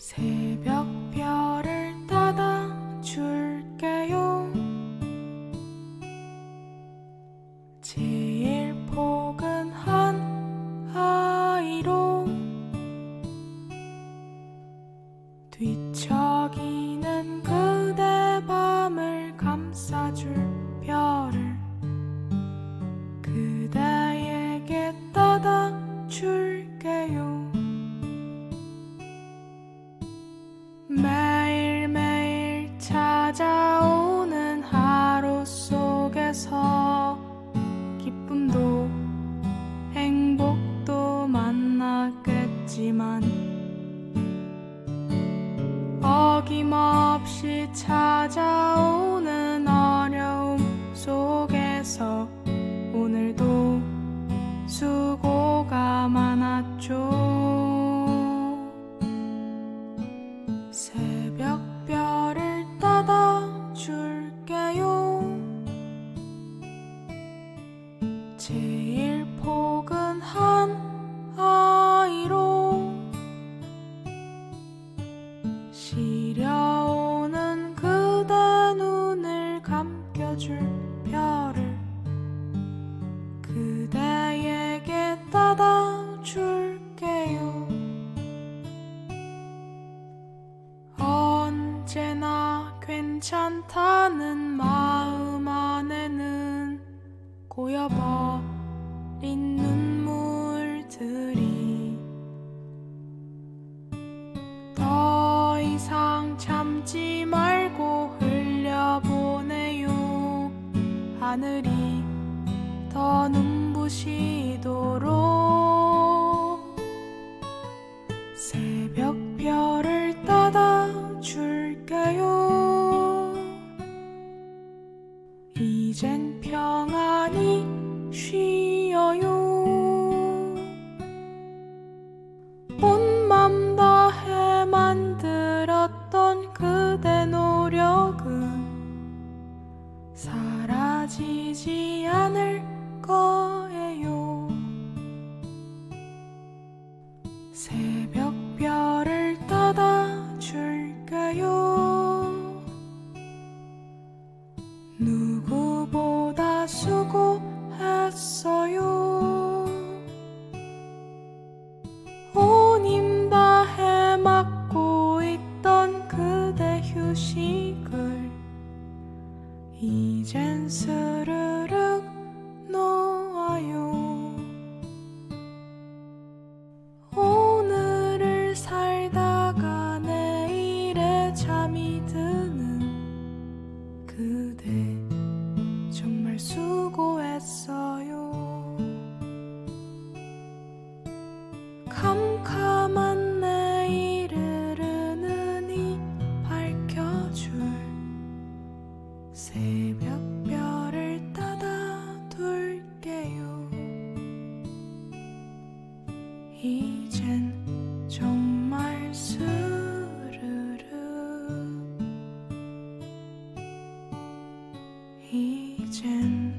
새벽 만나겠지만 어김없이 찾아오는 어려움 속에서 오늘도 수고가 많았죠. 새벽 별을 따다 줄게요. 제일 포근한 아 괜찮다는 마음 안에는 고여버린 눈물들이 더 이상 참지 말고 흘려보내요. 하늘이 더 눈부시도록 이젠 평안히 쉬어요 온맘 다해 만들었던 그대 노력은 사라지지 않을 거예요. 새벽 이젠 스르륵 놓아요. 오늘을 살다가 내일에 잠이 드는 그대 정말 수고했어요. 캄캄한 내일을 흐르는 이 밝혀줄 새벽 이젠 정말 스르르. 이젠